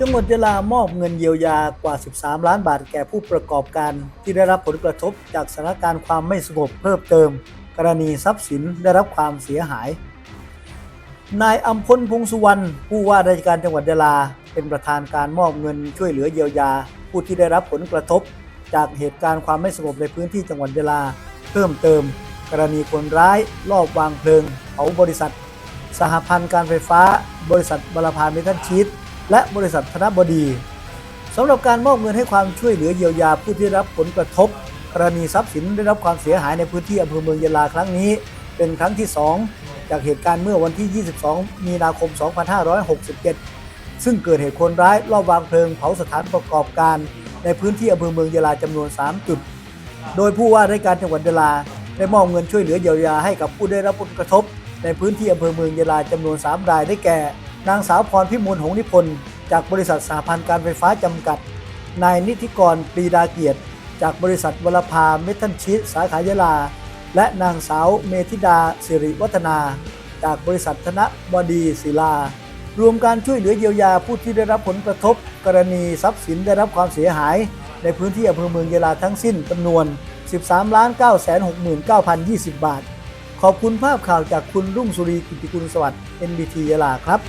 จังหวัดยะลามอบเงินเยียวยากว่า 13 ล้านบาทแก่ผู้ประกอบการ ที่ได้รับผลกระทบจากสถานการณ์ความไม่สงบเพิ่มเติม กรณีทรัพย์สินได้รับความเสียหาย นายอัมพลพงสุวรรณผู้ว่าราชการจังหวัดยะลา เป็นประธานการมอบเงินช่วยเหลือเยียวยา ผู้ที่ได้รับผลกระทบ จากเหตุการณ์ความไม่สงบในพื้นที่จังหวัดยะลา เพิ่มเติม กรณีคนร้ายลอบวางเพลิงเผาบริษัท สหพันธ์การไฟฟ้า บริษัทบลพานเมทัลชีต และบริษัทธนบดีสำหรับการมอบเงินให้ความช่วยเหลือเยียวยาผู้ที่รับผลกระทบ กรณีทรัพย์สินได้รับความเสียหายในพื้นที่อำเภอเมืองยะลาครั้งนี้ เป็นครั้งที่ 2 จากเหตุการณ์เมื่อวันที่ 22 มีนาคม 2567 ซึ่งเกิดเหตุคนร้ายลอบวางเพลิงเผาสถานประกอบการ ในพื้นที่อำเภอเมืองยะลาจำนวน 3 จุด โดยผู้ว่าราชการจังหวัดยะลาได้มอบเงินช่วยเหลือเยียวยาให้กับผู้ได้รับผลกระทบ ในพื้นที่อำเภอเมืองยะลาจำนวน 3 รายได้แก่ นางสาวพรพิมลหงส์นิพนธ์จากบริษัทสหพันธ์การไฟฟ้าจำกัด นายนิติกรปรีดาเกียรติ จากบริษัทวลภาเมทัลชีตสาขายะลา และนางสาวเมธิดาสิริวัฒนา จากบริษัทธนบดีศิลา รวมการช่วยเหลือเยียวยาผู้ที่ได้รับผลกระทบ กรณีทรัพย์สินได้รับความเสียหาย ในพื้นที่อำเภอเมืองยะลาทั้งสิ้นจำนวน 13 9 6 9 0 20 บาท ขอบคุณภาพข่าวจากคุณรุ่งสุรีกิติกุลสวัสดิ์ NBT ยะลาครับ